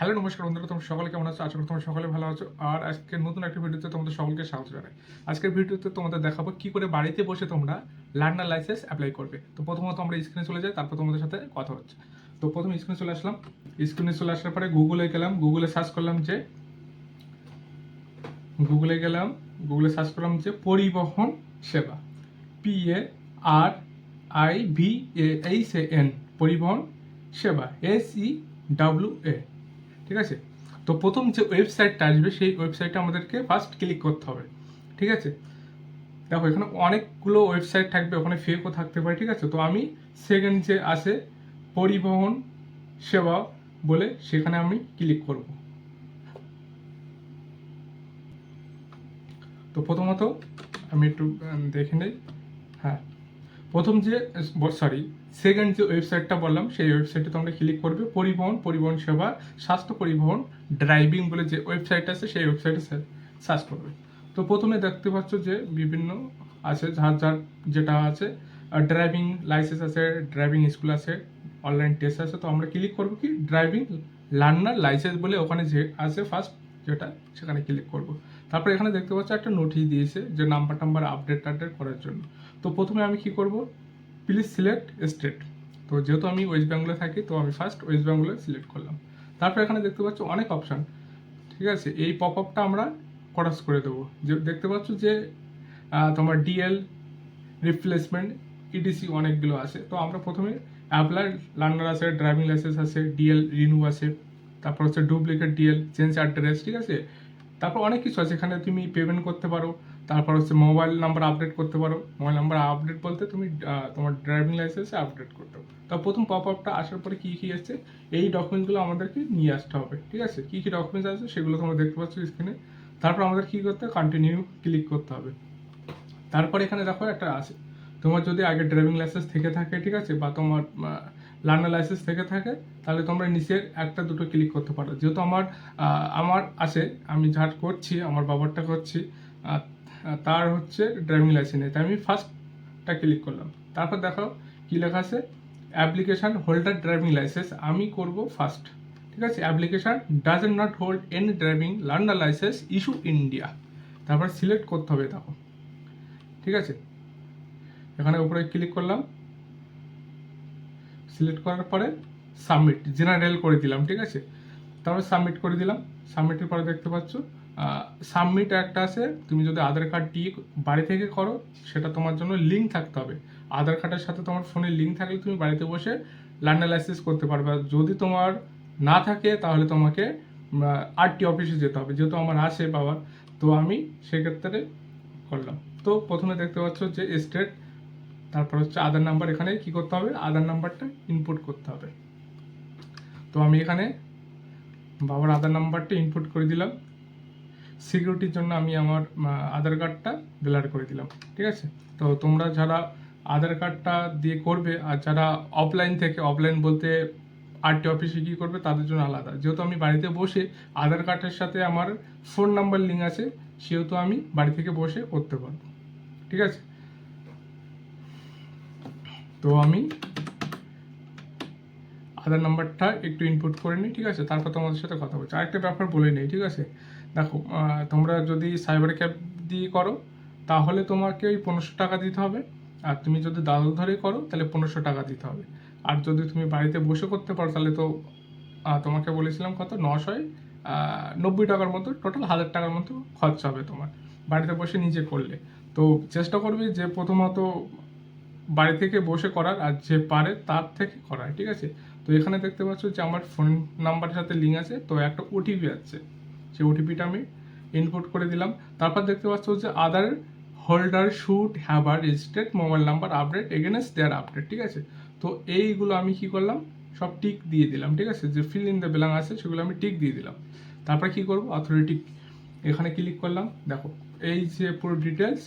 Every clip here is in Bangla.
হ্যালো, নমস্কার বন্ধুরা, তোমরা সকলে কেমন আছো? আশা করি তোমরা সকলে ভালো আছো। আর আজকে নতুন একটা ভিডিওতে তোমাদের সকলকে স্বাগত জানাই। আজকের ভিডিওতে তোমাদের দেখাবো কি করে বাড়িতে বসে তোমরা লার্নার লাইসেন্স অ্যাপ্লাই করবে। তো প্রথমত আমরা স্ক্রিনে চলে যাই, তারপর তোমাদের সাথে কথা হচ্ছে। তো প্রথম স্ক্রিনে চলে আসলাম। স্ক্রিনে চলে আসার পরে গুগলে গেলাম। গুগলে সার্চ করলাম যে গুগলে গেলাম। গুগলে সার্চ করলাম যে পরিবহন সেবা। P A R I V A H A N পরিবহন সেবা এস ই ডাব্লিউ এ ঠিক আছে? তো প্রথম যে ওয়েবসাইটটা আসবে, সেই ওয়েবসাইটটা আমাদেরকে ফার্স্ট ক্লিক করতে হবে, ঠিক আছে? দেখো, এখানে অনেকগুলো ওয়েবসাইট থাকবে, ওখানে ফেকও থাকতে পারে, ঠিক আছে? তো আমি সেকেন্ড যে আছে, পরিবহন সেবা বলে সেখানে আমি ক্লিক করব। তো প্রথমত আমি একটু দেখে নিই। হ্যাঁ। প্রথম যে সরি সেকেন্ড যে ওয়েবসাইটটা বললাম, সেই ওয়েবসাইটে তোমরা ক্লিক করবে, পরিবহন পরিবহন সেবা, স্বাস্থ্য পরিবহন ড্রাইভিং বলে যে ওয়েবসাইট আছে, সেই ওয়েবসাইটে সার্চ করবে। তো প্রথমে দেখতে পাচ্ছ যে বিভিন্ন আছে, যার যার যেটা আছে ড্রাইভিং লাইসেন্স আছে ড্রাইভিং স্কুল আছে অনলাইন টেস্ট আছে, তো আমরা ক্লিক করব কি? ড্রাইভিং লার্নার লাইসেন্স বলে ওখানে যে আছে ফার্স্ট যেটা, সেখানে ক্লিক করব। তারপরে এখানে দেখতে পাচ্ছ একটা নোটিশ দিয়েছে যে নাম্বার টাম্বার আপডেট টাপডেট করার জন্য। তো প্রথমে আমি কি করব? প্লিজ সিলেক্ট স্টেট তো যেহেতু আমি ওয়েস্ট বেঙ্গলে থাকি, তো আমি ফার্স্ট ওয়েস্ট বেঙ্গলে সিলেক্ট করলাম। তারপর এখানে দেখতে পাচ্ছ অনেক অপশান ঠিক আছে? এই পপ আপটা আমরা করাস করে দেবো। যে, দেখতে পাচ্ছ যে তোমার ডিএল রিপ্লেসমেন্ট ইডিসি অনেকগুলো আছে। তো আমরা প্রথমে অ্যাপ্লাই লার্নার আছে ড্রাইভিং লাইসেন্স আছে ডিএল রিনিউ আছে। তারপর হচ্ছে ডুপ্লিকেট ডিএল চেঞ্জ অ্যাড্রেস ঠিক আছে? তারপর অনেক কিছু আছে এখানে তুমি পেমেন্ট করতে পারো, তারপর হচ্ছে মোবাইল নাম্বার আপডেট করতে পারো। মোবাইল নাম্বার আপডেট বলতে তুমি তোমার ড্রাইভিং লাইসেন্সে আপডেট করতে পারো। তা প্রথম পপ আপটা আসার পরে কী কী আছে, এই ডকুমেন্টসগুলো আমাদেরকে নিয়ে আসতে হবে, ঠিক আছে? কী কী ডকুমেন্টস আছে সেগুলো তোমরা দেখতে পাচ্ছ স্ক্রিনে তারপর আমাদের কী করতে হবে কন্টিনিউ ক্লিক করতে হবে। তারপর এখানে দেখো একটা আছে তোমার যদি আগে ড্রাইভিং লাইসেন্স থেকে থাকে, ঠিক আছে, বা তোমার লার্নার লাইসেন্স থেকে থাকে, তাহলে তোমরা নিচের একটা দুটো ক্লিক করতে পারো। যেহেতু আমার আমার আছে, আমি যার করছি, আমার বাবারটা করছি তার হচ্ছে ড্রাইভিং লাইসেন্স তাই আমি ফার্স্টটা ক্লিক করলাম। তারপর দেখো কি লেখা আছে? অ্যাপ্লিকেশন হোল্ডার ড্রাইভিং লাইসেন্স আমি করব ফার্স্ট ঠিক আছে? Application does not hold any driving learner licence issue India তারপর সিলেক্ট করতে হবে, দেখো। ঠিক আছে? এখানে উপরে ক্লিক করলাম। সিলেক্ট করার পরে সাবমিট জেনারেল করে দিলাম, ঠিক আছে? তারপরে সাবমিট করে দিলাম। সাবমিটের পরে দেখতে পাচ্ছ সাবমিট একটা আছে, তুমি যদি আধার কার্ড দিয়ে বাড়ি থেকে করো, সেটা তোমার জন্য লিঙ্ক থাকতে হবে। আধার কার্ডের সাথে তোমার ফোনে লিঙ্ক থাকলে তুমি বাড়িতে বসে লার্নার লাইসেন্স করতে পারবে। যদি তোমার না থাকে, তাহলে তোমাকে আরটি অফিসে যেতে হবে, যেহেতু আমার আছে বাবার তো আমি সেক্ষেত্রে করলাম। তো প্রথমে দেখতে পাচ্ছ যে স্টেট তারপর হচ্ছে আধার নাম্বার এখানে কি করতে হবে? আধার নাম্বারটা ইনপুট করতে হবে। তো আমি এখানে বাবার আধার নাম্বারটা ইনপুট করে দিলাম। সিকিউরিটির জন্য আমি আমার আধার কার্ডটা ব্লার করে দিলাম, ঠিক আছে? তো তোমরা যারা আধার কার্ডটা দিয়ে করবে আর যারা অফলাইন থেকে অফলাইন বলতে আরটি অফিসে কী করবে, তাদের জন্য আলাদা। যেহেতু আমি বাড়িতে বসে আধার কার্ডের সাথে আমার ফোন নাম্বার লিঙ্ক আছে, সেহেতু আমি বাড়ি থেকে বসে করতে পারব, ঠিক আছে? তো আমি আধার নাম্বারটা একটু ইনপুট করে নিই, ঠিক আছে? তারপর তোমাদের সাথে কথা বলছি। আরেকটা ব্যাপার বলে নিই, ঠিক আছে? দেখো তোমরা যদি সাইবার ক্যাব দিয়ে করো, তাহলে তোমাকে ওই পনেরোশো টাকা দিতে হবে। আর তুমি যদি দাদু ধরে করো, তাহলে পনেরোশো টাকা দিতে হবে। আর যদি তুমি বাড়িতে বসে করতে পারো, তাহলে তো তোমাকে বলেছিলাম কত? নশোয় নব্বই টাকার মতো টোটাল হাজার টাকার মতো খরচা হবে তোমার। বাড়িতে বসে নিজে করলে। তো চেষ্টা করবে যে প্রথমত বাড়ি থেকে বসে করার আর যে পারে তার থেকে করার, ঠিক আছে? তো এখানে দেখতে পাচ্ছ যে আমার ফোন নাম্বারের সাথে লিঙ্ক আছে, তো একটা ওটিপি আছে। সেই ওটিপিটা আমি ইনপুট করে দিলাম। তারপর দেখতে পাচ্ছ যে Aadhaar holder should have R registered mobile number update against their update ঠিক আছে? তো এইগুলো আমি কি করলাম? সব টিক দিয়ে দিলাম, ঠিক আছে? যে ফিল ইন দ্য বেলাং আছে, সেগুলো আমি টিক দিয়ে দিলাম। তারপরে কি করব? অথরিটি এখানে ক্লিক করলাম। দেখো, এই যে পুরো ডিটেলস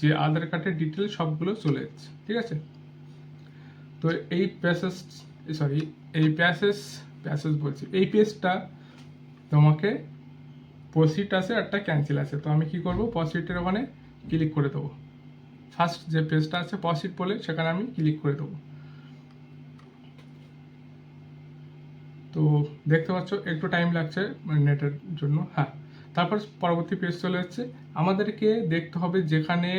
যে আধার কার্ডের ডিটেল সবগুলো চলে যাচ্ছে, ঠিক আছে? তো এই প্যাসেজ সরি এই প্যাসেজ প্যাসেজ বলছি, এই পেজটা তোমাকে প্রসিট আছে একটা ক্যান্সেল আছে। তো আমি কি করব? প্রসিটের ওখানে ক্লিক করে দেবো। ফার্স্ট যে পেজটা আছে প্রসিট বলে সেখানে আমি ক্লিক করে দেবো। তো দেখতে পাচ্ছ, একটু টাইম লাগছে নেটের জন্য। হ্যাঁ। তারপর পরবর্তী পেজ চলে যাচ্ছে আমাদেরকে দেখতে হবে যেখানে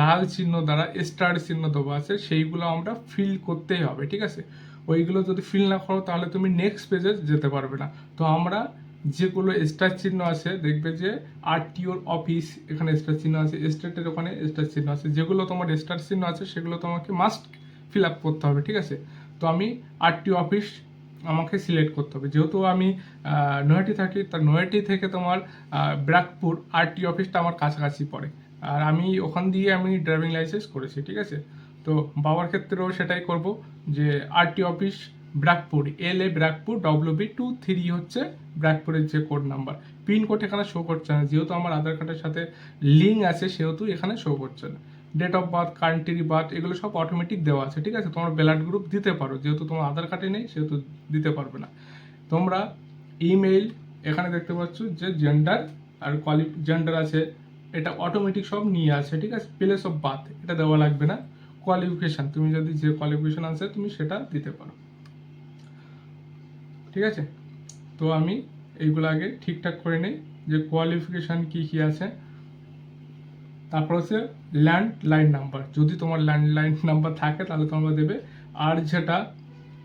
লাল চিহ্ন দ্বারা স্টার চিহ্ন দেওয়া আছে, সেইগুলো আমরা ফিল করতেই হবে, ঠিক আছে? ওইগুলো যদি ফিল না করো, তাহলে তুমি নেক্সট পেজে যেতে পারবে না। তো আমরা যেগুলো স্টার চিহ্ন আছে, দেখবে যে আরটিওর অফিস এখানে স্টার চিহ্ন আছে স্টেটের ওখানে স্টার চিহ্ন আছে। যেগুলো তোমার স্টার চিহ্ন আছে, সেগুলো তোমাকে মাস্ট ফিল আপ করতে হবে, ঠিক আছে? তো আমি আরটিও অফিস আমাকে সিলেক্ট করতে হবে। যেহেতু আমি নৈহাটি থাকি তার নৈহাটি থেকে তোমার ব্রাকপুর আরটি অফিসটা আমার কাছাকাছি পড়ে। আর আমি ওখান দিয়ে আমি ড্রাইভিং লাইসেন্স করেছি, ঠিক আছে? তো বাবার ক্ষেত্রেও সেটাই করব যে RT office Barrackpore L A Barrackpore W B two three হচ্ছে ব্রাকপুরের যে কোড নাম্বার পিনকোড এখানে শো করছে না, যেহেতু আমার আধার কার্ডের সাথে লিঙ্ক আছে, সেহেতু এখানে শো করছে না। Date of birth country birth এগুলো সব অটোমেটিক দেওয়া আছে, ঠিক আছে? তোমার ব্লাড গ্রুপ দিতে পারো, যেহেতু তোমার আধার কার্ডে নেই, সেহেতু দিতে পারবে না। তোমরা ইমেইল এখানে দেখতে পাচ্ছ যে জেন্ডার আর কোয়ালি জেন্ডার আছে, এটা অটোমেটিক সব নিয়ে আছে, ঠিক আছে? প্লেস অফ বার্থ এটা দেওয়া লাগবে না। কোয়ালিফিকেশান তুমি যদি যে কোয়ালিফিকেশান আছে তুমি সেটা দিতে পারো। ঠিক আছে? তো আমি এইগুলো আগে ঠিকঠাক করে নিই, যে কোয়ালিফিকেশান কী কী আছে। তারপর হচ্ছে ল্যান্ড লাইন নাম্বার যদি তোমার ল্যান্ড লাইন নাম্বার থাকে, তাহলে তোমরা দেবে আর যেটা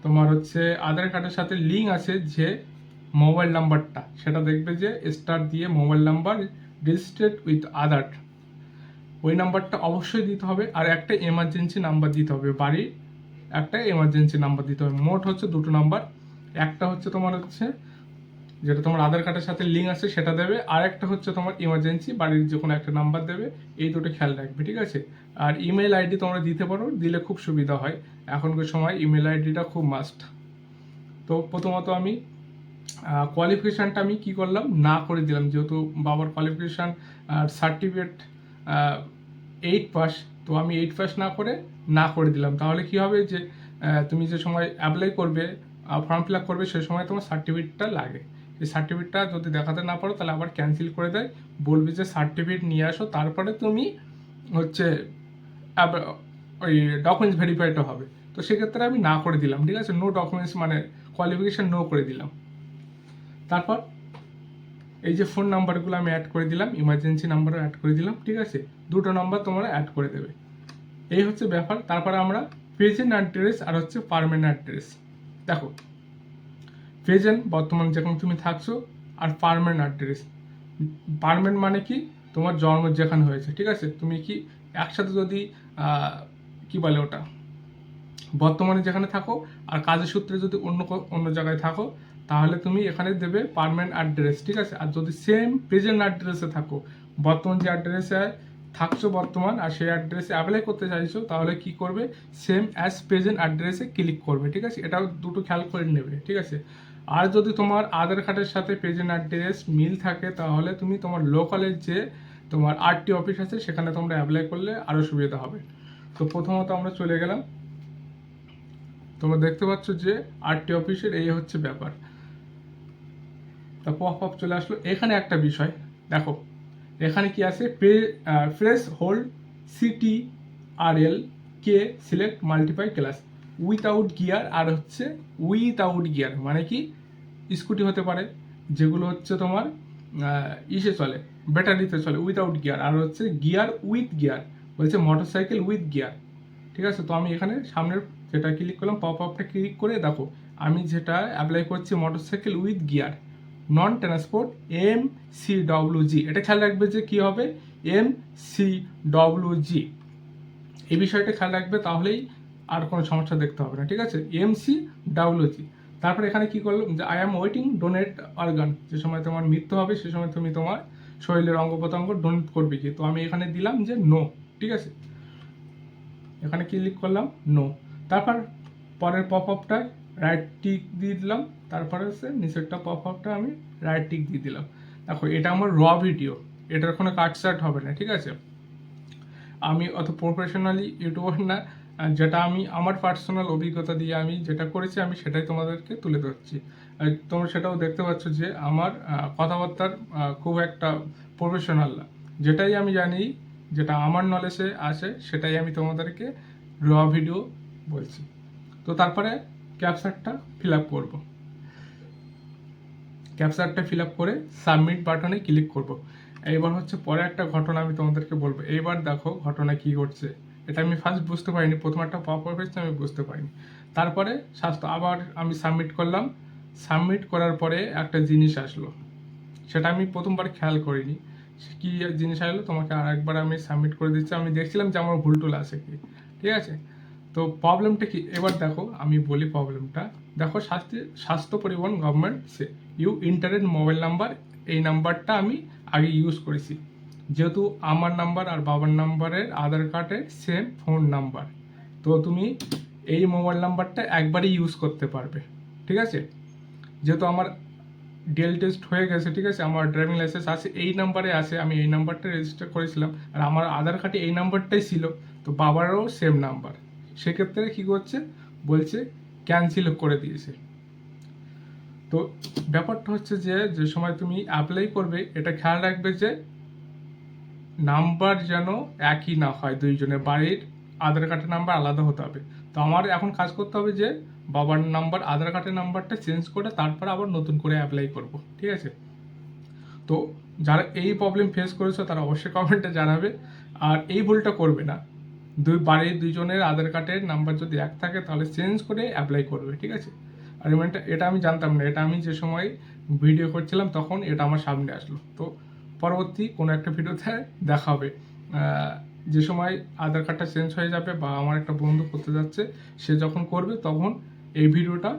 তোমার হচ্ছে আধার কার্ডের সাথে লিঙ্ক আছে যে মোবাইল নাম্বারটা সেটা দেখবে যে স্টার দিয়ে mobile number registered with Aadhaar ওই নাম্বারটা অবশ্যই দিতে হবে আর একটা এমার্জেন্সি নাম্বার দিতে হবে। বাড়ির একটা এমার্জেন্সি নাম্বার দিতে হবে। মোট হচ্ছে দুটো নাম্বার একটা হচ্ছে তোমার হচ্ছে যেটা তোমার আধার কার্ডের সাথে লিঙ্ক আছে, সেটা দেবে। আর একটা হচ্ছে তোমার ইমার্জেন্সি বাড়ির যে কোনো একটা নাম্বার দেবে। এই দুটো খেয়াল রাখবে, ঠিক আছে? আর ইমেল আইডি তোমরা দিতে পারো, দিলে খুব সুবিধা হয়। এখনকার সময় ইমেল আইডিটা খুব মাস্ট তো প্রথমত আমি কোয়ালিফিকেশানটা আমি কি করলাম? না করে দিলাম। যেহেতু বাবার কোয়ালিফিকেশান আর সার্টিফিকেট এইট পাস তো আমি এইট পাস না করে না করে দিলাম। তাহলে কি হবে যে তুমি যে সময় অ্যাপ্লাই করবে ফর্ম ফিল আপ করবে সেই সময় তোমার সার্টিফিকেটটা লাগে। এই সার্টিফিকেটটা যদি দেখাতে না পারো, তাহলে আবার ক্যান্সেল করে দেয়। বলবে যে সার্টিফিকেট নিয়ে আসো, তারপরে তুমি হচ্ছে ওই ডকুমেন্টস ভেরিফাইটা হবে। তো সেক্ষেত্রে আমি না করে দিলাম, ঠিক আছে? নো ডকুমেন্টস মানে কোয়ালিফিকেশান নো করে দিলাম। তারপর এই যে ফোন নাম্বারগুলো আমি অ্যাড করে দিলাম ইমার্জেন্সি নাম্বারও অ্যাড করে দিলাম, ঠিক আছে? দুটো নাম্বার তোমরা অ্যাড করে দেবে। এই হচ্ছে ব্যাপার। তারপরে আমরা প্রেজেন্ট অ্যাড্রেস আর হচ্ছে পারমানেন্ট অ্যাড্রেস দেখো প্রেজেন্ট বর্তমান যেখানে তুমি থাকছো, আর পারমানেন্ট অ্যাড্রেস পারমানেন্ট মানে কি? তোমার জন্ম যেখানে হয়েছে, ঠিক আছে? তুমি কি একসাথে যদি কি বলে ওটা? বর্তমানে যেখানে থাকো, আর কাজের সূত্রে যদি অন্য অন্য জায়গায় থাকো, তাহলে তুমি এখানে দেবে পারমানেন্ট অ্যাড্রেস ঠিক আছে? আর যদি সেম প্রেজেন্ট অ্যাড্রেসে থাকো, বর্তমান যে অ্যাড্রেসে থাকছো বর্তমান, আর সেই অ্যাড্রেসে অ্যাপ্লাই করতে চাইছো, তাহলে কি করবে? সেম অ্যাজ প্রেজেন্ট অ্যাড্রেসে ক্লিক করবে, ঠিক আছে? এটাও দুটো খেয়াল করে নেবে, ঠিক আছে? আর যদি তোমার আধার কার্ডের সাথে প্রেজেন্ট অ্যাড্রেস মিল থাকে, তাহলে তুমি তোমার লোকালের যে তোমার আরটি অফিস আছে, সেখানে তোমরা অ্যাপ্লাই করলে আরও সুবিধা হবে। তো প্রথমত আমরা চলে গেলাম। তোমরা দেখতে পাচ্ছ যে আরটি অফিসের এই হচ্ছে ব্যাপার। তা পপ আপ চলে আসলো। এখানে একটা বিষয়, দেখো, এখানে কি আছে? পে ফ্রেশ হোল্ড সিটি আর এল কে সিলেক্ট মাল্টিপাই ক্লাস উইথাউট গিয়ার আর হচ্ছে উইথাউট গিয়ার মানে কি? স্কুটি হতে পারে, যেগুলো হচ্ছে তোমার ইসে চলে, ব্যাটারিতে চলে উইথাউট গিয়ার আর হচ্ছে গিয়ার উইথ গিয়ার বলছে মোটর সাইকেল উইথ গিয়ার ঠিক আছে? তো আমি এখানে সামনের যেটা ক্লিক করলাম পপ আপটা ক্লিক করে দেখো, আমি যেটা অ্যাপ্লাই করছি motorcycle with gear non transport M C W G এটা খেয়াল রাখবে যে কি হবে? এম সি ডব্লিউ জি এই বিষয়টা খেয়াল রাখবে, তাহলেই আর কোনো সমস্যা দেখতে হবে না, ঠিক আছে? এম সি ডাব্লিউ জি তারপরে এখানে কি করলাম যে I am waiting donate organ যে সময় তোমার মৃত্যু হবে, সে সময় তুমি তোমার শরীরের অঙ্গ প্রত্যঙ্গ ডোনেট করবে কি তো আমি এখানে দিলাম যে নো ঠিক আছে? এখানে ক্লিক করলাম নো তারপর পরের পপ আপটা রাইট টিক দিয়ে দিলাম। তারপরে হচ্ছে নিচেরটা পপ আপটা আমি রাইট টিক দিয়ে দিলাম। দেখো, এটা আমার র ভিডিও এটার কোনো কাটসাট হবে না, ঠিক আছে? আমি অত প্রফেশনালি ইউটিউবার না যেটা আমি, আমার পার্সোনাল অভিজ্ঞতা দিয়ে আমি যেটা করেছি, আমি সেটাই তোমাদেরকে তুলে ধরছি। তোমরা সেটাও দেখতে পাচ্ছ যে আমার কথাবার্তার খুব একটা প্রফেশনাল না। যেটাই আমি জানি, যেটা আমার নলেজে আসে, সেটাই আমি তোমাদেরকে র ভিডিও বলছি। তো তারপরে ক্যাপচারটা ফিল আপ করব। ক্যাপচারটা ফিল আপ করে সাবমিট বাটনে ক্লিক করব। এইবার হচ্ছে পরে একটা ঘটনা আমি তোমাদেরকে বলব। এইবার দেখো ঘটনা কি ঘটছে। এটা আমি ফার্স্ট বুঝতে পারিনি, প্রথম একটা পপ আপ এসেছে আমি বুঝতে পারিনি। তারপরে স্বাস্থ্য, আবার আমি সাবমিট করলাম। সাবমিট করার পরে একটা জিনিস আসলো। সেটা আমি প্রথমবার খেয়াল করিনি। কি জিনিস আসলো? তোমাকে আর একবার আমি সাবমিট করে দিচ্ছি। আমি দেখছিলাম যে আমার ভুল টুল আছে কি। ঠিক আছে? তো প্রবলেমটা কি? এবার দেখো, আমি বলি প্রবলেমটা দেখো, স্বাস্থ্য স্বাস্থ্য পরিবহন গভর্নমেন্ট সে ইউ ইন্টারনেট মোবাইল নাম্বার এই নাম্বারটা আমি আগে ইউজ করেছি। যেহেতু আমার নাম্বার আর বাবার নাম্বারের আধার কার্ডের সেম ফোন নাম্বার তো তুমি এই মোবাইল নাম্বারটা একবারই ইউজ করতে পারবে, ঠিক আছে? যেহেতু আমার ডিএল টেস্ট হয়ে গেছে, ঠিক আছে? আমার ড্রাইভিং লাইসেন্স আছে, এই নাম্বারে আছে, আমি এই নাম্বারটা রেজিস্টার করেছিলাম, আর আমার আধার কার্ডে এই নাম্বারটাই ছিল, তো বাবারও সেম নাম্বার সেক্ষেত্রে কী করছে? বলছে ক্যান্সেল করে দিয়েছে। তো ব্যাপারটা হচ্ছে যে যে সময় তুমি অ্যাপ্লাই করবে, এটা খেয়াল রাখবে যে নাম্বার যেন একই না হয় দুইজনের বাড়ির আধার কার্ডের নাম্বার আলাদা হতে হবে। তো আমার এখন কাজ করতে হবে যে বাবার নাম্বার, আধার কার্ডের নাম্বারটা চেঞ্জ করে তারপর আবার নতুন করে অ্যাপ্লাই করব, ঠিক আছে? তো যারা এই প্রবলেম ফেস করেছ তারা অবশ্যই কমেন্টে জানাবে। আর এই ভুলটা করবে না। দুই বাড়ির দুইজনের আধার কার্ডের নাম্বার যদি এক থাকে তাহলে চেঞ্জ করে অ্যাপ্লাই করবে, ঠিক আছে? আর এটা এটা আমি জানতাম না। এটা আমি যে সময় ভিডিও করছিলাম তখন এটা আমার সামনে আসলো। তো পরবর্তী কোনো একটা ভিডিওতে দেখা হবে। যে সময় আধার কার্ডটা চেঞ্জ হয়ে যাবে বা আমার একটা বন্ধু করতে যাচ্ছে, সে যখন করবে তখন এই ভিডিওটা